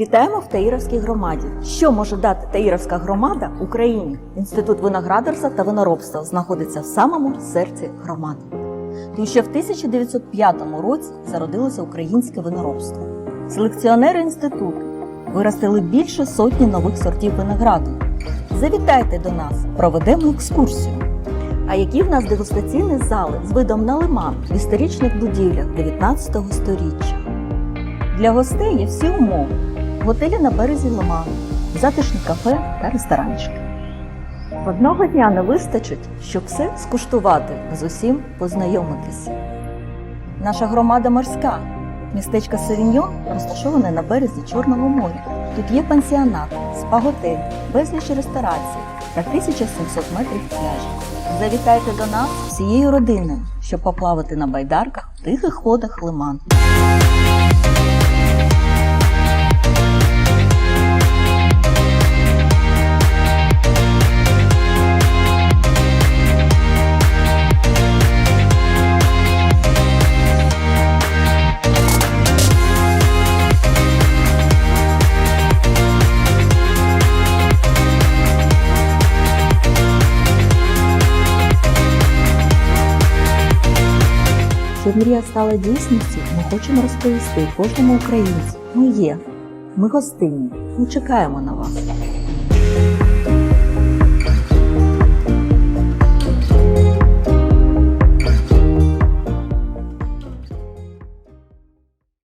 Вітаємо в Таїровській громаді. Що може дати Таїровська громада Україні? Інститут виноградарства та виноробства знаходиться в самому серці громади. Тому що в 1905 році зародилося українське виноробство. Селекціонери інституту виростили більше сотні нових сортів винограду. Завітайте до нас, проведемо екскурсію. А які в нас дегустаційні зали з видом на лиман в історичних будівлях 19 століття? Для гостей є всі умови. Готелі на березі лиману, затишні кафе та ресторанчики. Одного дня не вистачить, щоб все скуштувати, з усім познайомитися. Наша громада морська. Містечко Савіньон розташоване на березі Чорного моря. Тут є пансіонат, спа-готель, безліч ресторацій та 1700 метрів пляжів. Завітайте до нас всією родиною, щоб поплавати на байдарках в тихих водах лиману. Щоб мрія стала дійсністю, ми хочемо розповісти кожному українцю. Ми є, ми гостинні, ми чекаємо на вас.